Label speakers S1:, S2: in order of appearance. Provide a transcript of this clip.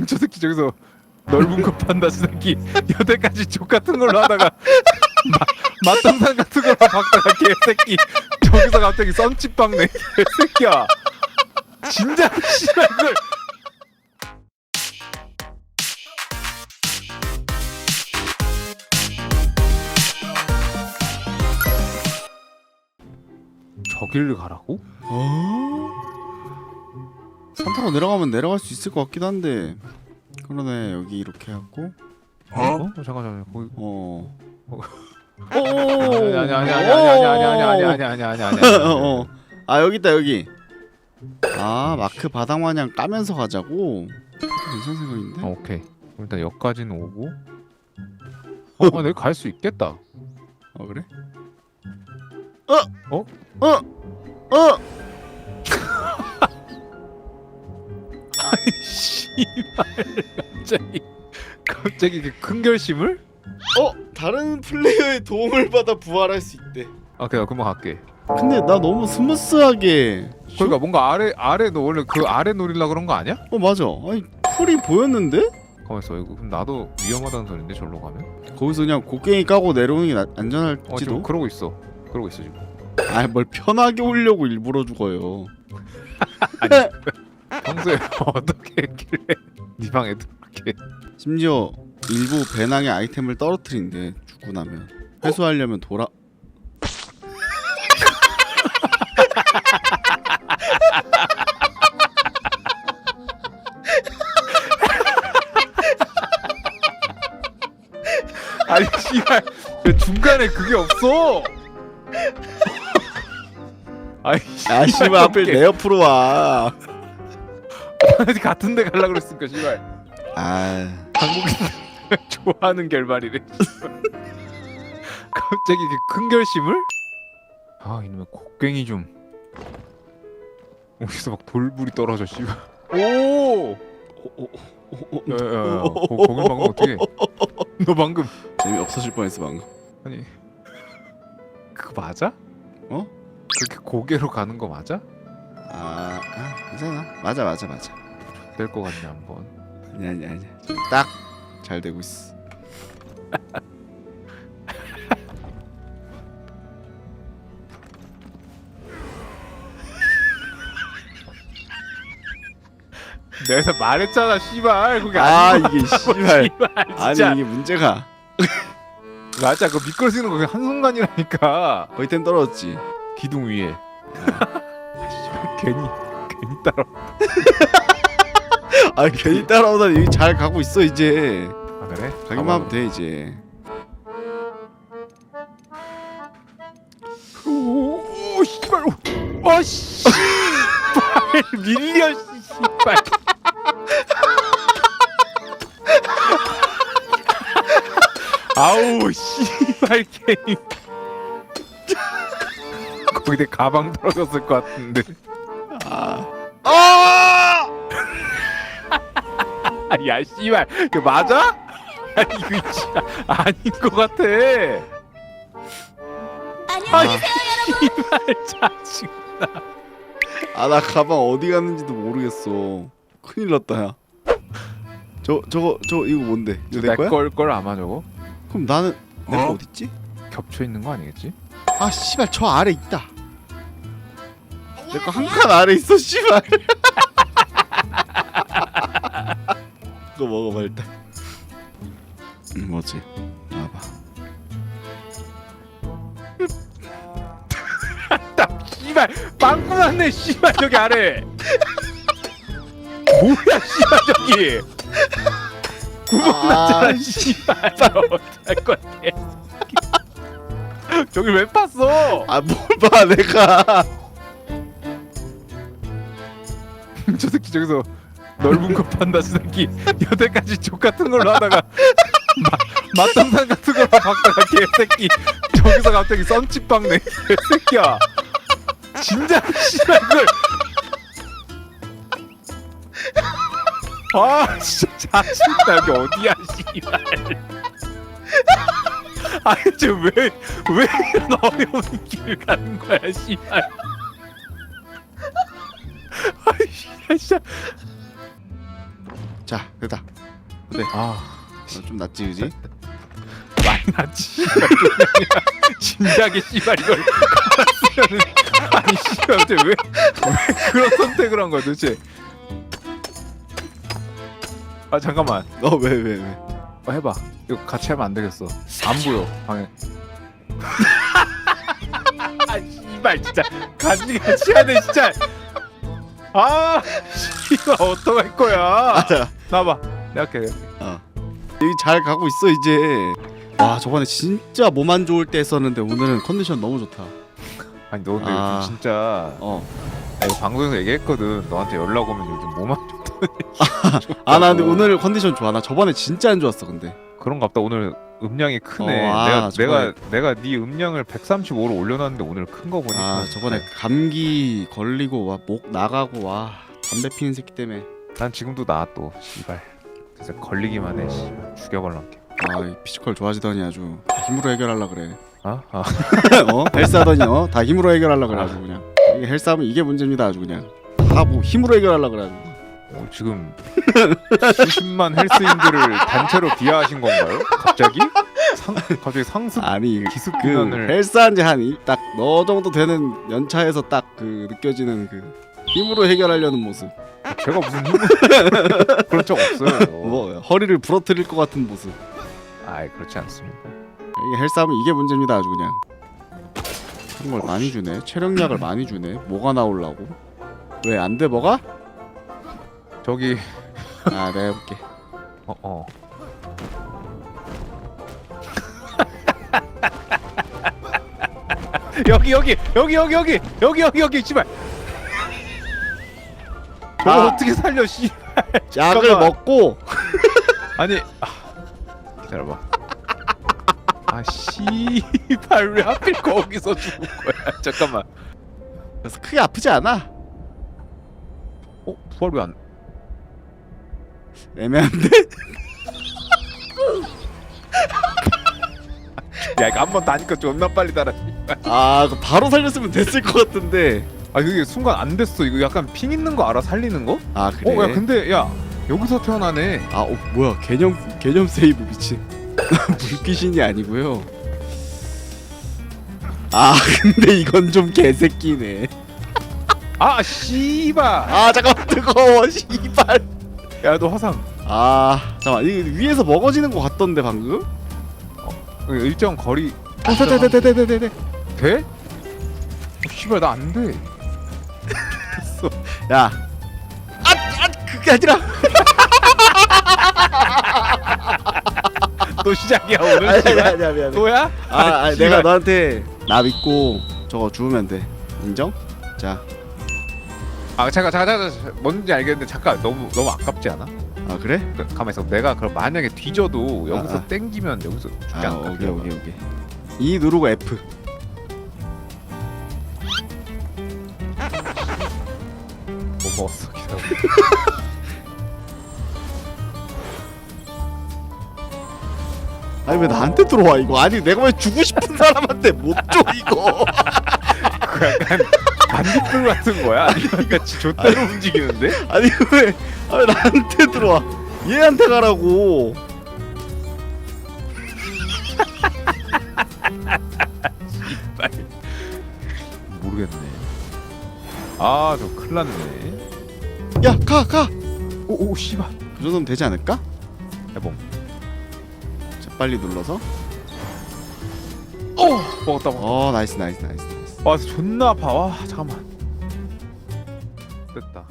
S1: 저 새끼 저기서 넓은 거 판다 저 새끼 여태까지 족 같은 걸로 하다가 마, 맛동산 같은 걸로 박다가 개새끼 저기서 갑자기 썬집 박네 개새끼야 진짜 씨발 이걸 저길을 가라고?
S2: 어? 산타로 내려가면 내려갈 수 있을 것 같기도 한데 그러네 여기 이렇게 하고
S1: 어? 잠깐 잠깐 거기
S2: 어.
S1: 어.
S2: 오.
S1: 아니 아니 아니 아니 아니 아니 아니 아니 아니 아니 아니 아니
S2: 어. 아 여기 있다 여기. 아 마크 바닥 마냥 까면서 가자고. 괜찮은 생각인데.
S1: 어, 오케이 그럼 일단 여기까지는 오고 어, 아, 내가 갈 수 있겠다
S2: 어 그래?
S1: 어?
S2: 어? 어?
S1: 씨발 갑자기 갑자기 그 큰 결심을?
S2: 어? 다른 플레이어의 도움을 받아 부활할 수 있대.
S1: 아 그냥 금방 갈게
S2: 근데 나 너무 스무스하게.
S1: 그러니까 뭔가 아래 아래 너 원래 그 아래 노릴라 그런 거 아니야?
S2: 어 맞아. 아니 풀이 보였는데?
S1: 가만 있어 이거 그럼 나도 위험하다는 소린데 절로 가면?
S2: 거기서 그냥 곡괭이 까고 내려오는 게 나-
S1: 어 지금
S2: 안전할지도.
S1: 그러고 있어 그러고 있어 지금
S2: 아뭘 편하게 오려고 일부러 죽어요.
S1: 평소에 어떻게 했길래 네 방에 들어게?
S2: 심지어 일부 배낭의 아이템을 떨어뜨린대 죽고 나면 회수하려면 돌아
S1: 아니 씨발. 왜 중간에 그게 없어? 아이
S2: 아 씨발 하필 내 옆으로 와.
S1: 같은 데 갈라 그랬으니까 씨발
S2: 아
S1: 한국인들 좋아하는 결말이래 씨발. 갑자기 이렇게 큰 결심을? 아 이놈의 곡괭이 좀 어디서 막 돌불이 떨어져 씨발 오! 야야야 거, 거길 방금 어떻게 너 방금
S2: 재미 없어질 뻔했어 방금.
S1: 아니 그거 맞아?
S2: 어?
S1: 그렇게 고개로 가는 거 맞아?
S2: 아, 아 괜찮아. 맞아 맞아 맞아.
S1: 될 것 같네 한번.
S2: 아니 아니 아니. 딱 잘 되고 있어.
S1: 내가 말했잖아 씨발. 그게
S2: 아
S1: 아니고.
S2: 이게 씨발.
S1: 씨발
S2: 아니
S1: 진짜.
S2: 이게 문제가.
S1: 맞아 그 미끄러지는 거 그냥 한 순간이라니까.
S2: 거의 템 떨어졌지.
S1: 기둥 위에. 씨발 괜히 괜히 따라
S2: 아 괜히 따라오다니 여기 잘 가고 있어 이제.
S1: 아 그래?
S2: 가기만 하면 돼 이제.
S1: 오 씨발 오 씨발 밀려 씨발 아우 씨발 게임 거기 내 가방 떨어졌을 것 같은데
S2: 아. 아!
S1: 아, 야 씨발 그 맞아? 아니 이거 진짜 아닌 것 같아 아 씨발 짜증
S2: 아나 가방 어디 갔는지도 모르겠어. 큰일 났다 야. 저 저거 저 이거 뭔데? 이거 내 거야?
S1: 내걸걸 아마 저거
S2: 그럼 나는 내거
S1: 어?
S2: 어디 있지?
S1: 겹쳐 있는 거 아니겠지?
S2: 아 씨발 저 아래 있다. 내 거 한 칸 아래 있어 씨발. 그거 먹어봐 일단. 음, 뭐지?
S1: 나 씨발 빵꾸 났네 씨발 저기 아래. 뭐야 씨발 저기. 구멍
S2: 아,
S1: 났잖아 씨발. 나 어떡할 건데 저기 왜 팠어?
S2: 아뭘 봐 내가.
S1: 저 새끼 저기서 넓은 거 판다 저 새끼 여태까지 족 같은 걸로 하다가 마, 맛동산 같은 걸로 박다가 개새끼. 저기서 갑자기 썬집 박네. 개새끼야. 진짜 씨발 이걸. 아 진짜 짜증나 여기 어디야 씨발. 아니 저왜왜 이런 어려운 길을 가는 거야 씨발. 아이 진짜
S2: 자 됐다.
S1: 아.
S2: 어, 좀 낫지 그지?
S1: 많이 이거 진작에 씨발 이걸 깔았으면은 아니 씨발 도대체 왜, 왜 그런 선택을 한 거야 도대체? 아 잠깐만.
S2: 어왜 왜 왜?
S1: 어, 해봐. 이거 같이 하면 안 되겠어. 안 보여 방에. 아 씨발 진짜. 같이 같이 하네 진짜. 아 씨발 어떡할 거야?
S2: 아자
S1: 나봐. 내가 할게.
S2: 어. 여기 잘 가고 있어 이제. 와 저번에 진짜 몸 안 좋을 때 했었는데 오늘은 컨디션 너무 좋다.
S1: 아니 너 근데
S2: 아.
S1: 요즘 진짜
S2: 어.
S1: 아, 이거 방송에서 얘기했거든. 너한테 연락 오면 요즘 몸안
S2: 아나 근데 오늘 컨디션 좋아. 나 저번에 진짜 안 좋았어 근데.
S1: 그런가 보다. 오늘 음량이 크네.
S2: 어, 아,
S1: 내가
S2: 저번에-
S1: 내가 내가 네 음량을 135로 올려놨는데 오늘 큰 거 보니까.
S2: 아 저번에 감기 걸리고 와 목 나가고 와. 담배 피는 새끼 때문에
S1: 난 지금도 나 또 씨발. 진짜 걸리기만 해 씨발. 죽여버릴게
S2: 아이 피지컬 좋아지더니 아주 다 힘으로 해결하려 그래.
S1: 아? 아
S2: 어? 헬스하더니 어 다 힘으로 해결하려 그래 아주 그냥. 이게 헬스하면 이게 문제입니다 아주 그냥. 다 뭐 힘으로 해결하려 그래 아주.
S1: 어, 지금 수십만 헬스인들을 단체로 비하하신 건가요? 갑자기? 상, 갑자기 상습
S2: 아니
S1: 기습
S2: 그
S1: 훈련을
S2: 헬스한 지 한 딱 너 정도 되는 연차에서 딱 그 느껴지는 그 힘으로 해결하려는 모습
S1: 제가 무슨 그런 적 없어요
S2: 뭐 허리를 부러뜨릴 것 같은 모습
S1: 아이 그렇지 않습니다
S2: 이게 헬스하면 이게 문제입니다 아주 그냥 그런 걸 많이 주네 체력약을 많이 주네 뭐가 나오려고 왜 안 돼 뭐가?
S1: 저기
S2: 아 내가 해볼게
S1: 어 어. 여기 여기 여기 여기 여기 여기 여기 여기 씨발
S2: 아.
S1: 어떻게 살려 씨.
S2: 약을
S1: 잠깐만.
S2: 먹고.
S1: 아니 아, 기다려봐. 아 씨발 왜 하필 거기서 죽은 거야? 잠깐만.
S2: 그래서 크게 아프지 않아?
S1: 어 부활 왜안
S2: 애매한데?
S1: 야 이거 한 번 다니까 존나 빨리 달아
S2: 아 그거 바로 살렸으면 됐을 것 같은데
S1: 아 그게 순간 안 됐어. 이거 약간 핑 있는 거 알아? 살리는 거?
S2: 아 그래?
S1: 어야 근데 야 여기서 태어나네.
S2: 아 어, 뭐야. 개념 개념 세이브 미친. 물귀신이 아니고요. 아 근데 이건 좀 개새끼네.
S1: 아 씨발.
S2: 아 잠깐 뜨거워 씨발.
S1: 야 너 화상.
S2: 아 잠깐 이 위에서 먹어지는 것 같던데 방금?
S1: 그 일정 거리.
S2: 어 돼돼 돼 돼 돼 돼.
S1: 돼? 어, 씨발 나 안돼
S2: 야 아, 아 그게 아니라
S1: 또 시작이야 오늘
S2: 아니
S1: 씨발
S2: 아니 아니 미안해
S1: 또야?
S2: 아, 아니. 내가 너한테 나 믿고 저거 주우면 돼 인정?
S1: 자아 잠깐 잠깐 잠깐 뭔지 알겠는데 잠깐 너무 너무 아깝지 않아?
S2: 아 그래?
S1: 그, 가만 있어 내가 그럼 만약에 뒤져도 여기서
S2: 아, 아.
S1: 땡기면 여기서 죽지
S2: 아
S1: 않을까?
S2: 오케이 오케이 오케이 E 누르고 F 아니 왜 나한테 들어와 이거? 아니 내가 왜 주고 싶은 사람한테 못 줘 이거?
S1: 그 약간 반딧불 같은 거야? 아니면 같이 좆대로 움직이는데?
S2: 아니 왜, 아, 왜 나한테 들어와? 얘한테 가라고.
S1: 모르겠네. 아 저 큰일 났네.
S2: 야 가가.
S1: 오오 씨발.
S2: 그 정도면 되지 않을까?
S1: 해봉
S2: 자 빨리 눌러서.
S1: 어 먹었다 먹었다.
S2: 어 나이스 나이스 나이스 나이스.
S1: 와 존나 아파. 와 잠깐만. 됐다